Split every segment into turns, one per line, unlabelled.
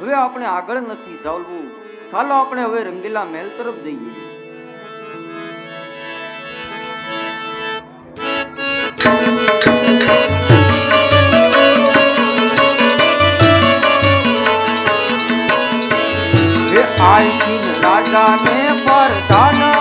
હવે આપણે આગળ નથી ચાલવું. ચાલો આપણે હવે રંગીલા મહેલ તરફ જઈએ. આઈ રાજાને પરદાના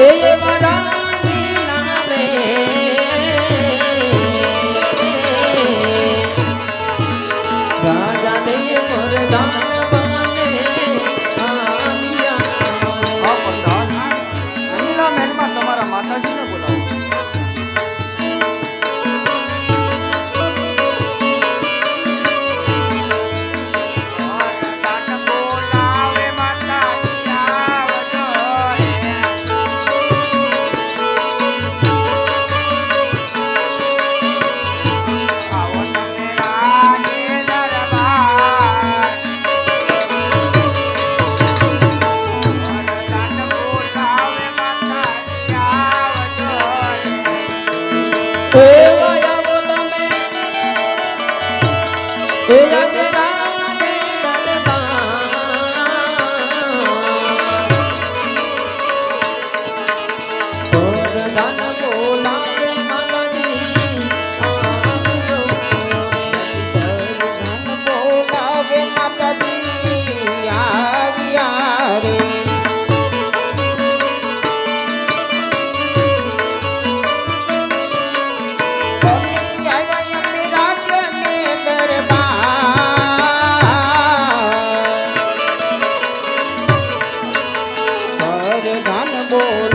હે
મારા એ યાદ মোর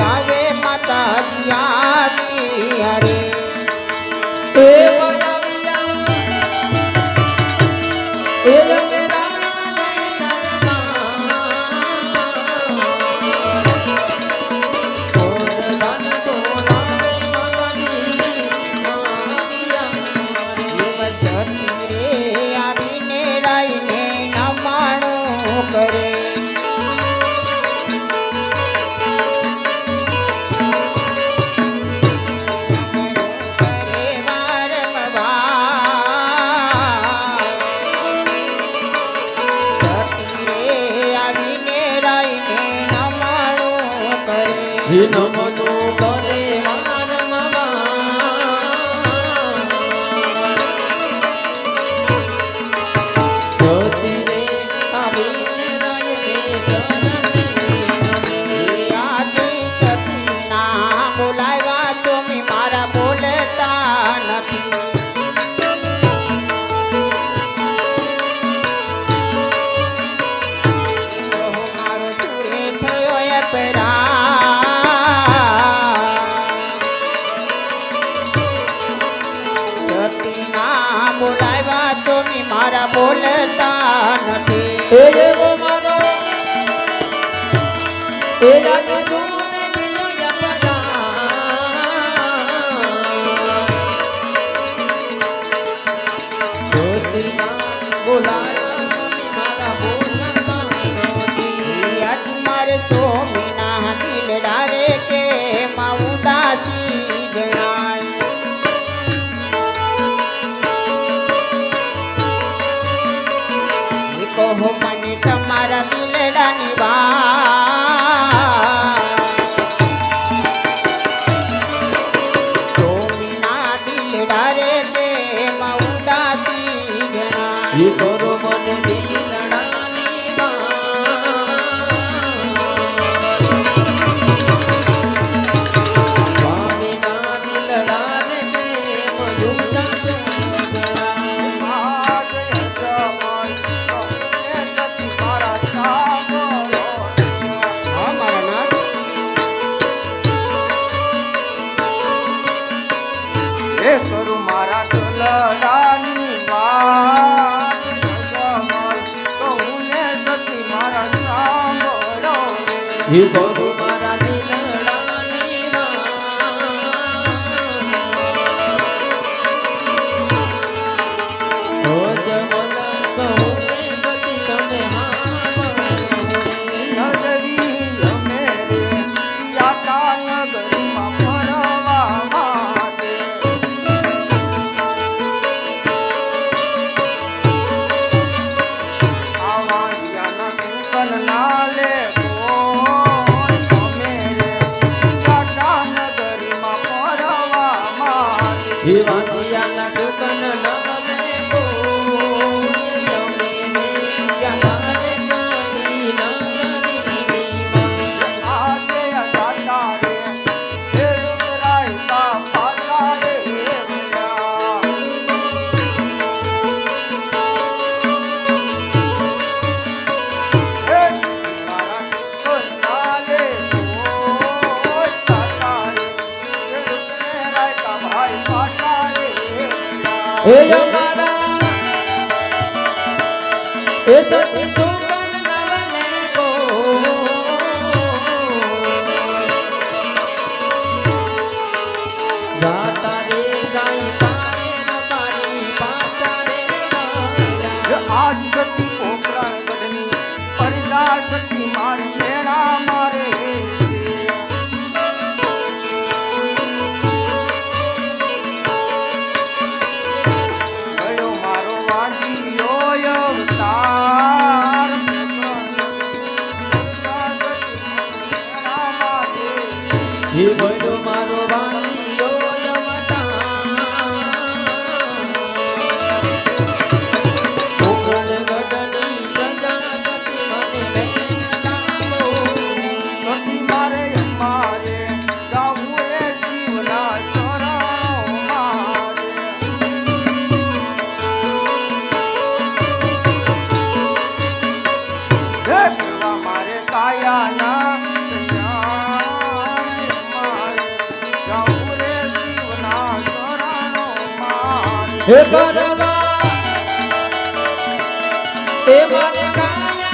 હે
ગુરુ મારા દિલડાની વાત. ઓ જમન કહું હે અમારા એ સતી
હે કરવા
એ મારે કાયના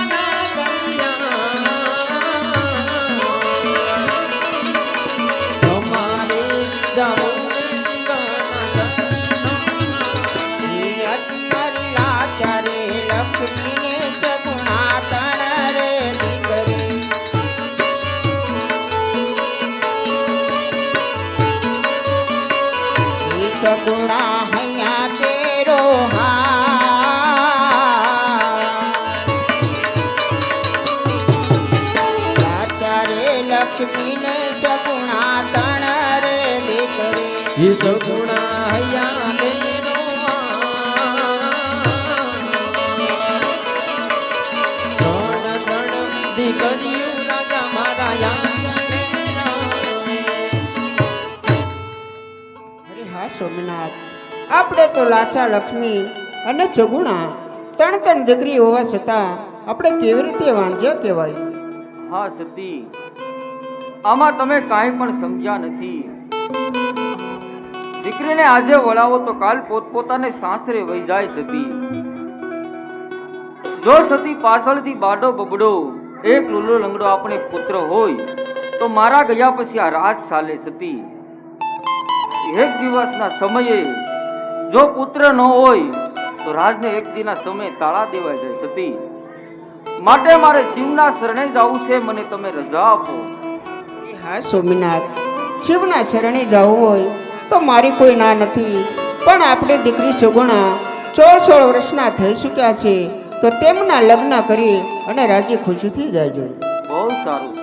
સોમનાથ. આપણે તો લાચા લક્ષ્મી અને જગુણા. ત્રણ ત્રણ દીકરી હોવા છતાં આપણે કેવી રીતે વાંધ્યા કહેવાય?
હા, સતી. આમાં તમે કાંઈ પણ સમજ્યા નથી. દીકરીને આજે વળાવો તો કાલ પોતપોતાને સાસરે વહી જાય, સતી. જો સતી પાછળથી બાડો બબડો, એક લુલો લંગડો આપણે પુત્ર હોય, તો મારા ગયા પછી આ રાજ ચાલે, સતી. એક દિવસના સમયે જો પુત્ર ન હોય તો રાજને એક દીના સમયે તાળા દેવા જાય સતી. માટે મારે શિવના શરણે જવું છે મને તમે રજા આપો.
હા સોમનાથ શિવના શરણે જવું હોય તો મારી કોઈ ના નથી. પણ આપણે દીકરી ચગુણા સોળ સોળ વર્ષના થઈ ચૂક્યા છે તો તેમના લગ્ન કરી અને રાજી ખુશીથી જાય
બહુ સારું.